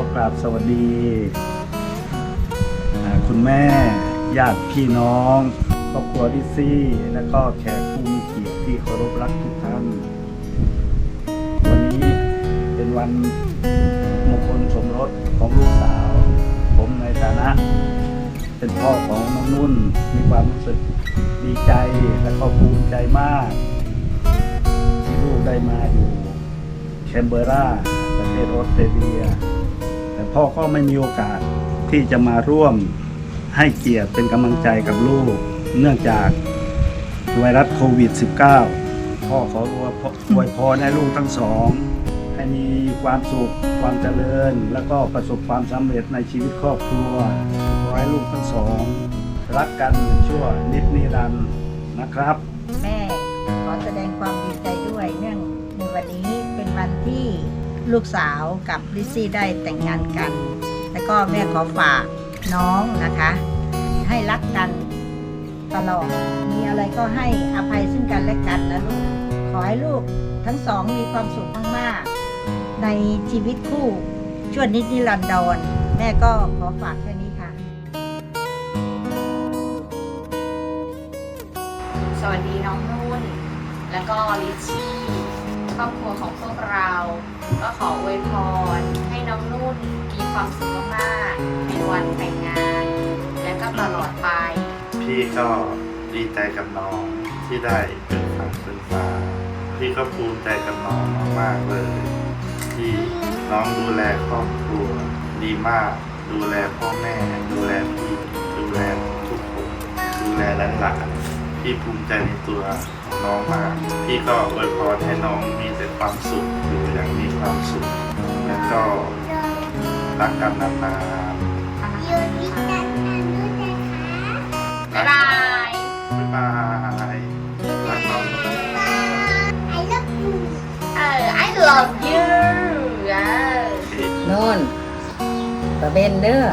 ขอกราบสวัสดี คุณแม่ญาติพี่น้องครอบครัวดิซี่ และก็แขกผู้มีเกียรติที่เคารพรักทุกท่าน วันนี้เป็นวันมงคลสมรสของลูกสาว ผมในฐานะ เป็นพ่อของน้องนุ่นมีความรู้สึกดีใจและก็ภูมิใจมาก ที่ลูกได้มาอยู่แคนเบอร์ราประเทศออสเตรเลีย พ่อก็ไม่มีโอกาสที่จะมาร่วมให้เกียรติเป็นกำลังใจกับลูก เนื่องจากไวรัสโควิด -19 พ่อขออวยพรให้ลูกทั้งสอง ให้มีความสุขความเจริญ และก็ประสบความสำเร็จในชีวิตครอบครัวขอให้ลูกทั้งสอง รักกันชั่วนิดนิรันดร์นะครับ แม่ขอแสดงความดีใจด้วยเนื่องในวันนี้ ลูกสาวกับลิซซี่ได้แต่งงานกัน แล้วก็แม่ขอฝากน้องนะคะ ให้รักกันตลอด มีอะไรก็ให้อภัยซึ่งกันและกันนะลูก ขอให้ลูกทั้งสองมีความสุขมากๆ ในชีวิตคู่ช่วนิดนิรันดรแม่ก็ขอฝากแค่นี้ค่ะ สวัสดีน้องนุ่น แล้วก็ลิชชี่ ครอบครัวของพวกเรา ก็ขออวยพรให้น้องนุ่นมีความสุขมากๆในวันแต่งงาน และก็ตลอดไป พี่ก็ดีใจกับน้องที่ได้เป็นฝังเป็นฝาพี่ก็ภูมิใจกับน้องมากๆเลย ที่น้องดูแลครอบครัว ดีมาก ดูแลพ่อแม่ ดูแลพี่ ดูแลทุกคน ดูแลหลานๆ พี่ภูมิใจในตัวของน้องมาก พี่ก็อวยพรให้น้องมีแต่ความสุขอยู่อย่างมีความสุข แล้วก็รักกันนานๆบ๊ายบาย บ๊ายบายรักน้องเออ I love you เออโน่นประเบนเด้อ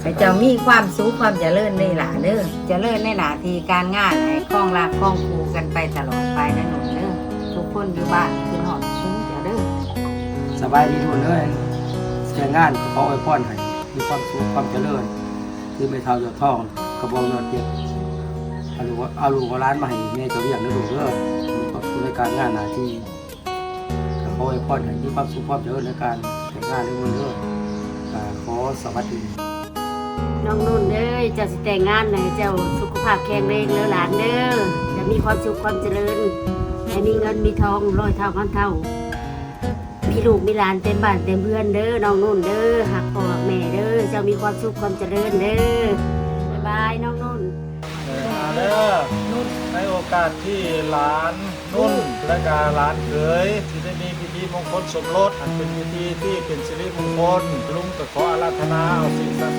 ให้เจ้ามีความสุขความเจริญในหลาเด้อเจริญในหนาทีการงานให้คล้องรักคล้องคูกันไปตลอดไปนะหนุ่มเด้อทุกคนอยู่บ้านคือหอดคุ้งเจเด้อสบายดีทุกคนเลยเสียงานขออวยพรให้มีความสุขความเจริญคือไม่เท่ายอดทองกระบอกยอดเจ็ดเอาลูกเอาลูกเอาร้านมาให้แม่เจ้าเลี้ยงนะลูกเด้อมีความสุขในการงานหนาที่ก็ขออวยพรให้มีความสุขความเจริญในการแต่งงานในวันเด้อขอสวัสดี น้องนุ่นเด้อเจ้าสิแต่งงานให้เจ้าสุขภาพแข็งแรงเด้อหลานเด้อจะมีความสุขความเจริญให้มีเงินมีทองร้อยเท่าพันเท่า มีลูกมีหลานเต็มบ้านเต็มเพื่อนเด้อน้องนุ่นเด้อหักพ่อกแม่เด้อเจ้ามีความสุขความเจริญเด้อบายบายน้องนุ่นเด้อนุ่นในโอกาสที่หลานนุ่นและกาหลานเขยที่ได้มีพิธีมงคลสมรสอันเป็นพิธีที่เป็นสิริมงคลลุงก็ขออาราธนาเอาสิ่งศักดิ์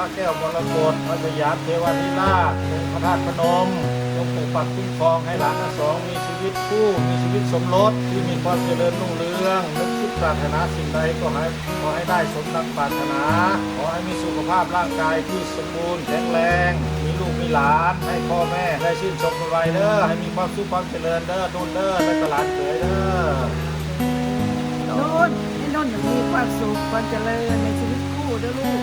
ระแก้วมรกตพระสยามเทวาธิราชองค์พระธาตุพนมจงปกปักคุ้มครองให้หลานทั้งสอง มีชีวิตคู่มีชีวิตสมรสที่มีความเจริญรุ่งเรืองนึกคิดปรารถนาสิ่งใดก็ให้ขอให้ได้สมดังปรารถนา ขอให้มีสุขภาพร่างกายที่สมบูรณ์แข็งแรงมีลูกมีหลานให้พ่อแม่ได้ชื่นชมกันไว้เด้อให้มีความสุขความเจริญเด้อนุ่นเด้อและตลาดเขยเด้อนุ่นให้นุ่นอย่างมีความสุขความเจริญในชีวิตคู่เด้วยลูก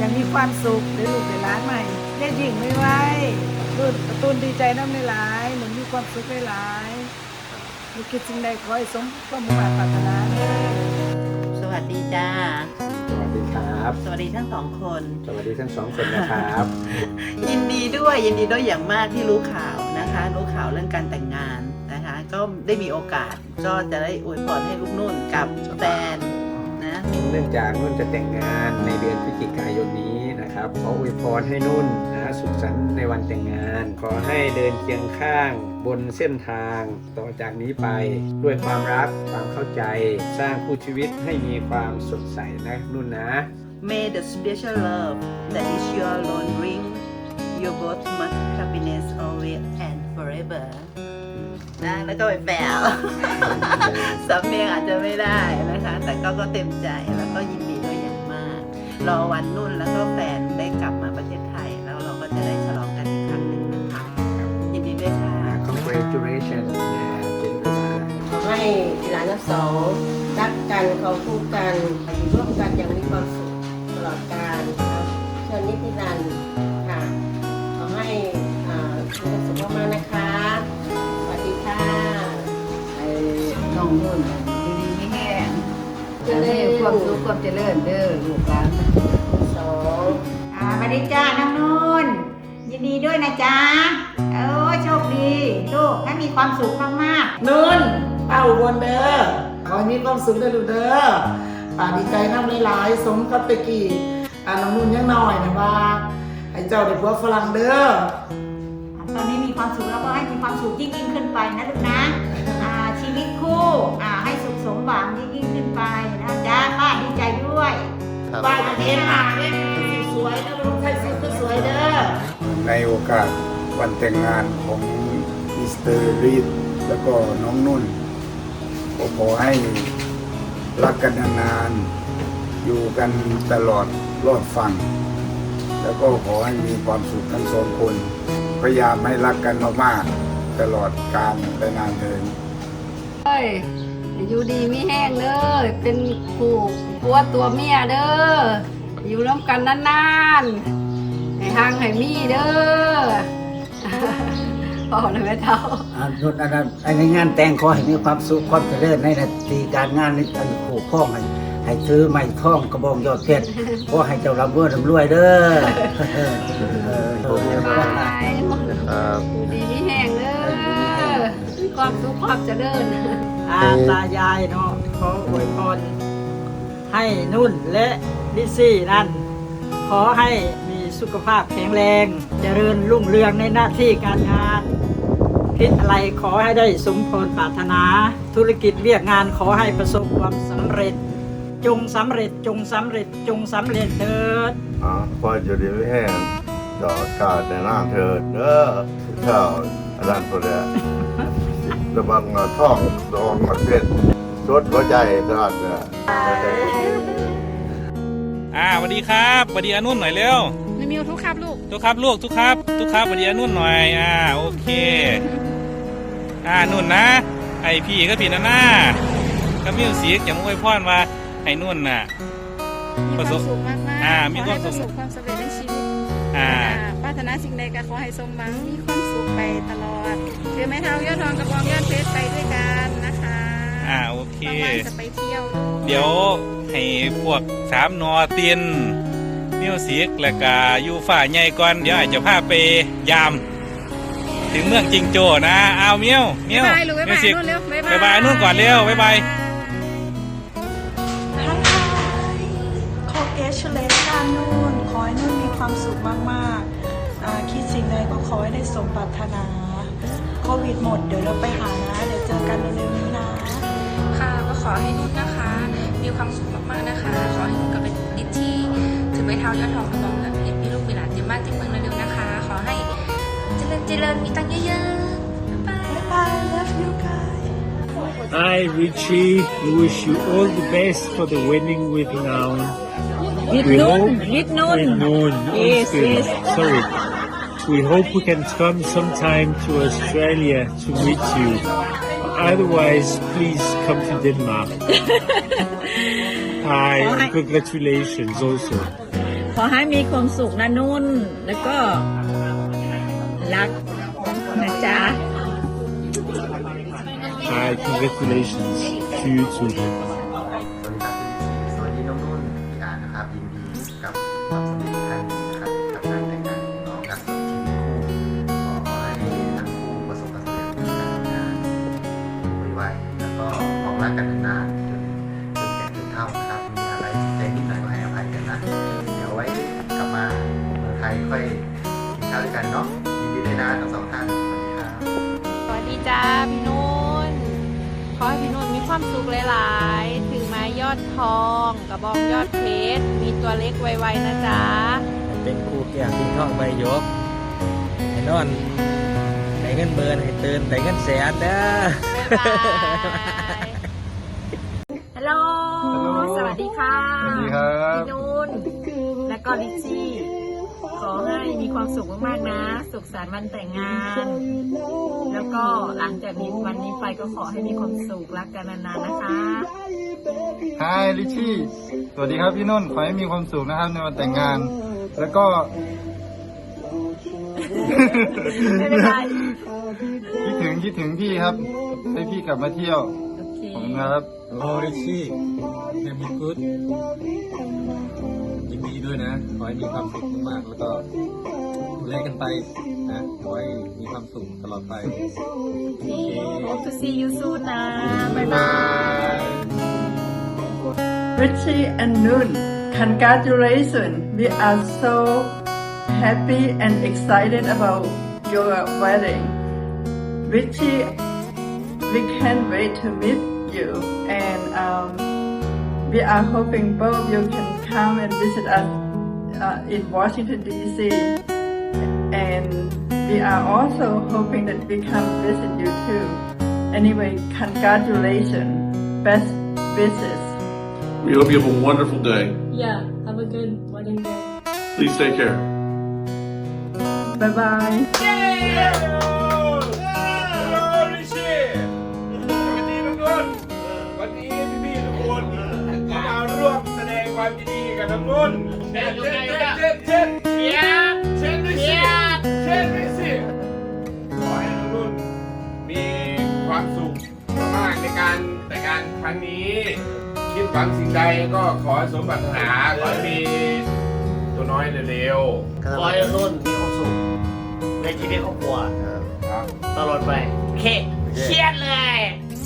ยู่อย่างมีความสุขได้ลูกได้ร้านใหม่ได้หญิงไม่ไหวรุ่นการะตูนดีใจน้ำในหลายหนูมีความสุขในหลายลูกคิดสิ่งใดขอให้สมความมุ่งมั่นปรารถนาเด้อสวัสดีจ้า สวัสดีครับ สวัสดีทั้งสองคน สวัสดีทั้งสองคนนะครับ ยินดีด้วยยินดีด้วยอย่างมากที่รู้ข่าวนะคะ รู้ข่าวเรื่องการแต่งงานนะคะ ก็ได้มีโอกาสก็จะได้อวยพรให้ลูกนุ่นกับแฟนนะ เนื่องจากนุ่นจะแต่งงานในเดือนพฤศจิกายนนี้นะครับขออวยพรให้นุ่นนะสุขสันต์ในวันแต่งงาน ขอให้เดินเคียงข้างบนเส้นทางต่อจากนี้ไปด้วยความรักความเข้าใจ สร้างคู่ชีวิตให้มีความสดใสนะนุ่นนะ May the special love that is your lone ring your both much happiness always and forever นะแล้วก็ไปแปลสำเนียงอาจจะไม่ได้นะคะ แต่ก็ก็เต็มใจแล้วก็ยินดีด้วยอย่างมาก รอวันนุ่นแล้วก็แฟนได้กลับมาประเทศไทย แล้วเราก็จะได้ฉลองกันอีกครั้งหนึ่งนะคะยินดีด้วยค่ะ congratulations นะเป็นภาษาขอให้หลานทั้งสองรักกกันเขาคู่กันอยู่ร่วมกันอย่างมีความสุขตลอดกาลครับเชิญนิตินันท์ค่ะขอให้อ่ามีความสุขมากๆนะคะ น้องนุ่นอยู่ดีไม่แห้งเจริญความสุขความเจริญเด้อลูกหลานสองอ่าสวัสดีจ้าน้องนุ่น ยินดีด้วยนะจ๊ะโอ้โชคดีลูกให้มีความสุขมากๆนุ่นป้าอุบลเด้อขอให้มีความสุขเด้อลูกเด้อป้าดีใจน้ำหลายๆสมกับตะกี้อ่าน้องนุ่นยังน้อยนะว่าให้เจ้าได้ผัวฝรั่งเด้อตอนนี้มีความสุขแล้วก็ให้มีความสุขยิ่งยิ่งขึ้นไปนะลูกนะ อ่าชีวิตคู่อ่าให้สุขสมหวังยิ่งยิ่งขึ้นไปนะจ๊ะป้าดีใจด้วยป้าจะเห็นหาเนี่ยสวยๆนะลูกใส่ชุดก็สวยเด้อในโอกาสวันแต่งงานของมิสเตอร์รีดแล้วก็น้องนุ่นก็ขอให้รักกันนานๆอยู่กันตลอดรอดฟัง แล้วก็ขอให้มีความสุขทั้งสองคน พยายามให้รักกันมากๆตลอดกาลและนานเทินเอ้ ยอยู่ดีไม่แห้งเด้อเป็นคู่ผัวตัวเมียเด้ออยู่ร่วมกันนานๆให้ห่างให้มีเด้อพอเลยแม่เท่าอ่านุ่นอันนั้นอันนี้งานแต่งขอให้มีความสุขความเจริญในหนาทีการงานในอันคู่ข้องให้ให้ซื้อไม้ท่องกระบองยอดเพชรขอให้เจ้าร่ำรวยร่ำรวยเด้อเออเออบ ความเจริญอาตายายเนาะขออวยพรให้นุ่นและลิซซี่นั่น ขอให้มีสุขภาพแข็งแรง เจริญรุ่งเรืองในหน้าที่การงาน คิดอะไรขอให้ได้สมพรปรารถนา ธุรกิจเรียกงานขอให้ประสบความสำเร็จ จงสำเร็จจงสำเร็จจงสำเร็จเถิดอ๋อพอจะดีไม่แห้งจอดกาดในหน้าเธอเด้อข้าวอาจารย์ตัวเนี้ย ระวังเอาท่องระวังมาเพชรรถหัวใจตลอดเนี่ยอ่าสวัสดีครับสวัสดีอานุ่นหน่อยเร็วไม่มีทุกครับลูกทุกครับลูกทุกครับ ทุกครับสวัสดีอานุ่นหน่อย อ่าโอเค อ่านุ่นนะ ไอพี่ก็พี่นะหน้าก็มิวสิกอย่างอวยพรว่าไอ้นุ่นน่ะมีความสุขมากๆอ่าขมีอควาให้มสุปขระสบความสำเร็จในชีวิต อ่าอ่าปรารถนาสิ่งใดก็ขอให้สมหวังมีความสุขไปตลอดถือไม้เท้ายอดทองกระบองยอดเพชรไปด้วยกันนะคะอ่าโอเคว่างๆจะไปเที่ยวเดี๋ยวให้พวกสามนอเตียนมิวสิกแล้วก็ยูฝ่าใหญ่ก่อนเดี๋ยวอาจจะพาไปยาม ถึงเมืองจิงโจ้นะเอาเมียวเมียวบ๊ายบายลูกบ๊ายบายมิวสิกนุ่นเร็วบ๊ายบายบ๊ายบายนุ่นก่อนเร็วบ๊ายบายขอเอชเลสค่ะนุ่นขอให้นุ่นมี ความสุขมากๆอ่าคิดสิ่งใดก็ขอให้ได้สมปรารถนา โควิดหมด เดี๋ยวเราไปหานะ เดี๋ยวเจอกันเร็วๆนี้นะ ค่ะก็ขอให้นุ่นนะคะ มีความสุขมากๆนะคะ ขอให้นุ่นกับเป็นดิที่ถือไม้เท้ายอดทองกระบองเงินเพชรมีลูกมีหลานเต็มบ้านเต็มเมืองเร็วๆนะคะ ขอให้เจริญเจริญมีตังค์เยอะๆ บ๊ายบาย Bye love you guys Hi Richie, we wish you all the best for the wedding with Noun. With Noon? With Noon. With Noon. Yes, yes. Sorry. We hope we can come sometime to Australia to meet you. Otherwise, please come to Denmark. Hi, and congratulations also. ขอให้มีความสุขนะนุ่น แล้วก็รักนะจ๊ะ Hi, congratulations to you too. หลายๆถึงไม้ยอดทองกระบองยอดเพชร มีตัวเล็กไวๆนะจ๊ะ เป็นครูเกี่ยงที่ท่องใบยกให้นอนได้เงินเบิร์นให้ตื่นได้เงินแสนเด้อ บ๊ายบายฮัลโหล สวัสดีค่ะ สวัสดีครับ พี่นุ่น และก็ลิชชี่ ขอให้มีความสุขมากๆนะ สุขสันต์วันแต่งงาน แล้วก็หลังจากนี้วันนี้ไปก็ขอให้มีความสุขรักกันนานๆนะคะฮายลิชี่สวัสดีครับพี่นุ่นขอให้มีความสุขนะครับในวันแต่งงาน แล้วก็ ไม่เป็นไรคิดถึงคิดถึงพี่ครับ ให้พี่กลับมาเที่ยว โอเคขอบคุณครับ โอ้ริชี่แฮปปี้กูดยิน ดีด้วยนะ ขอให้มีความสุขมากๆแล้วก็ดูแลกันไปนะ ขอให้มีความสุขตลอดไป Hope to see you soon นะ บ๊ายบาย Richie and Noon, congratulations. We are so happy and excited about your wedding. Richie, we can't wait to meet you and um, we are hoping both of you can come and visit us uh, in Washington DC. And we are also hoping that we come visit you too. Anyway, congratulations. Best wishes. We hope you have a wonderful day. Yeah, have a good wedding day. Please take care. Bye bye ยร์เช่นริชี่เช่นริชี่ขอให้น้องนุ่นมีความสุขมากๆในการแต่งงานครั้งนี้ คิดหวังสิ่งใดก็ขอให้สมปรารถนาขอให้มีตัวน้อยเร็วๆขอให้นุ่นมีความสุขในชีวิตครอบครัวตลอดไปโอเคเครียดเลย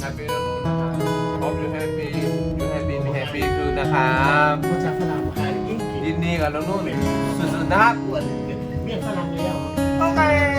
Happy นะนุ่นนะครับ Hope you happy you happy me happy คือนะครับ กฤษยินดีกับน้องนุ่นสุดๆนะครับ เมียฝรั่งแล้ว โอเค